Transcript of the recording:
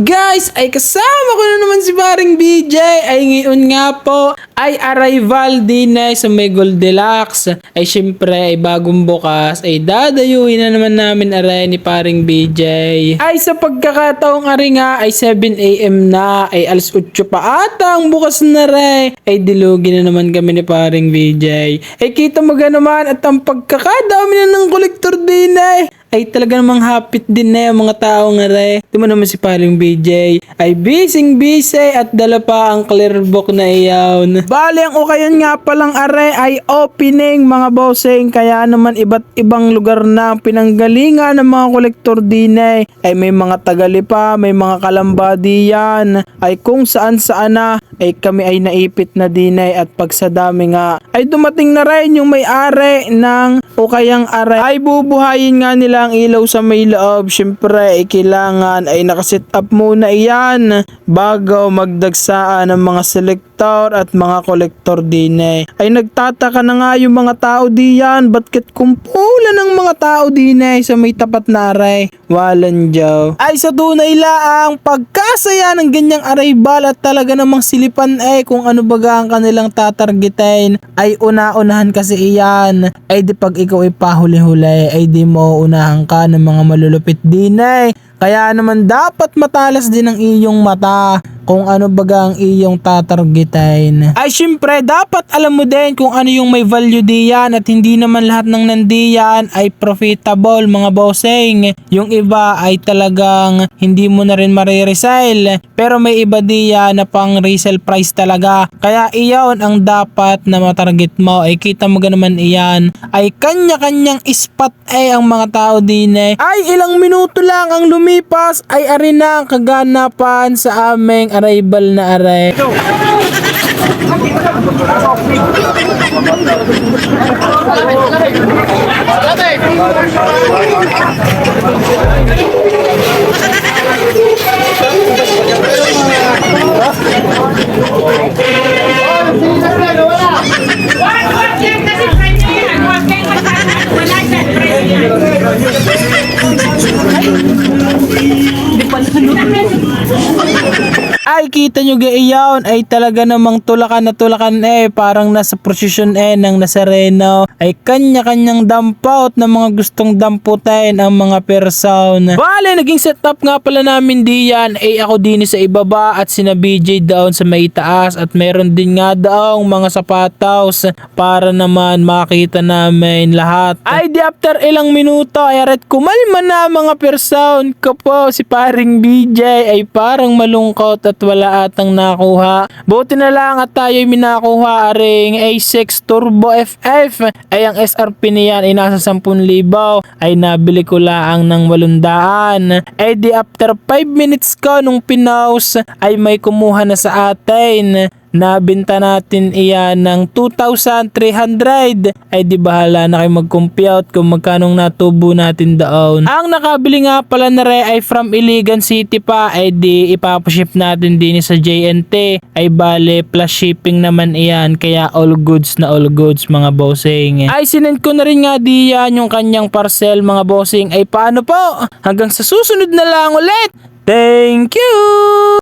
guys? Ay kasama ko na naman si paring BJ. Ay ngayon nga po ay arrival din ay sa may Goldilocks. Ay syempre ay bagong bukas ay dadayuhin na naman namin aray ni paring BJ. Ay sa pagkakataong ari nga ay 7am na ay alas 8 pa ata ang bukas na rin. Ay dilugi na naman kami ni paring BJ. Ay kita mo naman at ang pagkakadami na ng kolektor din ay ay talaga namang hapit din na yung mga tao nga re. Di mo naman si paring BJ. Ay bising busy at dala pa ang clear book na iyawn. Bali ang okayon nga palang are ay opening mga bossing. Kaya naman iba't ibang lugar na ang pinanggalingan ng mga kolektor din eh. Ay may mga tagalipa, may mga kalamba diyan. Ay kung saan saan na ay kami ay naipit na din eh. At pag sa dami nga ay dumating na rin yung may-ari ng o kayang are ay bubuhayin nga nila ang ilaw sa may loob. Syempre, ay kailangan ay nakaset up muna iyan bago magdagsaan ng mga selector at mga kolektor din eh. Ay nagtataka na nga yung mga tao diyan. Ba't kit kumpulan ng mga tao din eh sa may tapat na aray? Walan jaw. Ay sa tunay laang pagkasaya ng ganyang arrival at talaga namang silipan eh kung ano baga ang kanilang tatargetin ay una-unahan kasi iyan. Ay di pag ikaw ay pahuli-huli ay di mo unahan ka ng mga malulupit din eh. Kaya naman dapat matalas din ang iyong mata kung ano baga ang iyong tatargetin. Ay syempre, dapat alam mo din kung ano yung may value diyan at hindi naman lahat ng nandiyan ay profitable mga bossing. Yung iba ay talagang hindi mo na rin mariresell. Pero may iba diyan na pang resell price talaga. Kaya iyon ang dapat na matarget mo. Ay kita mo naman iyan. Ay kanya-kanyang spot ay ang mga tao din eh. Ay ilang minuto lang ang lumipas ay ari na ang kaganapan sa aming arrival na aray. Ay kita nyo gaiyawn ay talaga namang tulakan na tulakan eh. Parang nasa prosesyon eh ng Nazareno. Ay kanya-kanyang dampaut na mga gustong damputin ang mga person. Bale naging setup nga pala namin diyan ay ako din sa ibaba at sina BJ doon sa may taas. At meron din nga daong mga sapatos para naman makita namin lahat. Ay di after ilang minuto ay aret kumalma na mga person. Ko po si paring BJ ay parang malungkot at wala atang nakuha. Buti na lang at tayo'y minakuha aring A6 Turbo FF ay ang SRP niyan ay nasa 10,000 ay nabili ko lang ng 800 ay di after 5 minutes ko nung pinaus ay may kumuha na sa atin Nabinta natin iyan ng 2,300. Ay di bahala na kayo mag-compute kung magkanong natubo natin doon. Ang nakabili nga pala na re ay from Iligan City pa. Ay di ipapaship natin din sa JNT. Ay bale plus shipping naman iyan. Kaya all goods na all goods mga bossing. Ay sinend ko na rin nga diyan yung kanyang parcel mga bossing. Ay paano po? Hanggang sa susunod na lang ulit. Thank you!